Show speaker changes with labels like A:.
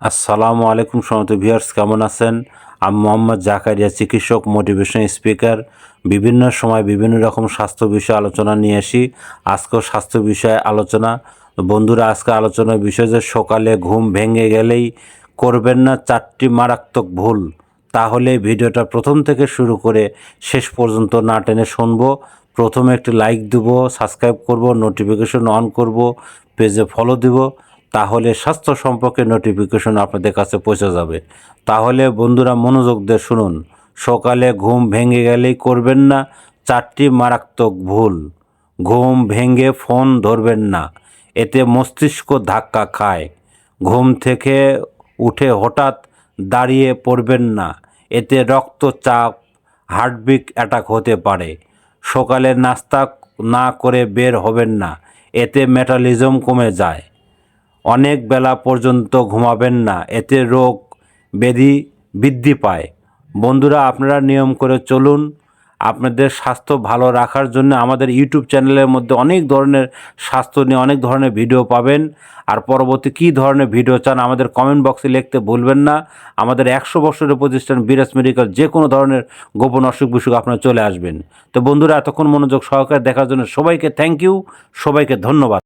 A: আসসালামু আলাইকুম সমত ভিউয়ার্স, কেমন আছেন? আমি মোহাম্মদ জাকারিয়া, চিকিৎসক মোটিভেশন স্পিকার বিভিন্ন সময় বিভিন্ন রকম স্বাস্থ্য বিষয়ে আলোচনা নিয়ে আসি। আজকেও স্বাস্থ্য বিষয়ে আলোচনা। বন্ধুরা, আজকে আলোচনার বিষয় যে সকালে ঘুম ভেঙে গেলেই করবেন না চারটি মারাত্মক ভুল। তাহলে ভিডিওটা প্রথম থেকে শুরু করে শেষ পর্যন্ত না টেনে শুনব। প্রথমে একটি লাইক দেব সাবস্ক্রাইব করব নোটিফিকেশন অন করব পেজে ফলো দিব। তাহলে স্বাস্থ্য সম্পর্কে নোটিফিকেশন আপনাদের কাছে পৌঁছে যাবে। তাহলে বন্ধুরা মনোযোগ দিয়ে শুনুন। সকালে ঘুম ভেঙে গেলেই করবেন না, চারটি মারাত্মক ভুল। ঘুম ভেঙে ফোন ধরবেন না, এতে মস্তিষ্ক ধাক্কা খায়। ঘুম থেকে উঠে হঠাৎ দাঁড়িয়ে পড়বেন না, এতে রক্তচাপ, হার্টবিট অ্যাটাক হতে পারে। সকালে নাস্তা না করে বের হবেন না, এতে মেটালিজম কমে যায়। অনেক বেলা পর্যন্ত ঘুমাবেন না, এতে রোগ ব্যাধি বৃদ্ধি পায়। বন্ধুরা, আপনারা নিয়ম করে চলুন। আপনাদের স্বাস্থ্য ভালো রাখার জন্য আমাদের ইউটিউব চ্যানেলের মধ্যে অনেক ধরনের স্বাস্থ্য নিয়ে অনেক ধরনের ভিডিও পাবেন। আর পরবর্তী কী ধরনের ভিডিও চান আমাদের কমেন্ট বক্সে লিখতে ভুলবেন না। আমাদের একশো বছরের প্রতিষ্ঠান বিরাজ মেডিকেল, যে কোনো ধরনের গোপন অসুখ বিসুখ আপনারা চলে আসবেন। তো বন্ধুরা, এতক্ষণ মনোযোগ সহকারে দেখার জন্য সবাইকে থ্যাংক ইউ, সবাইকে ধন্যবাদ।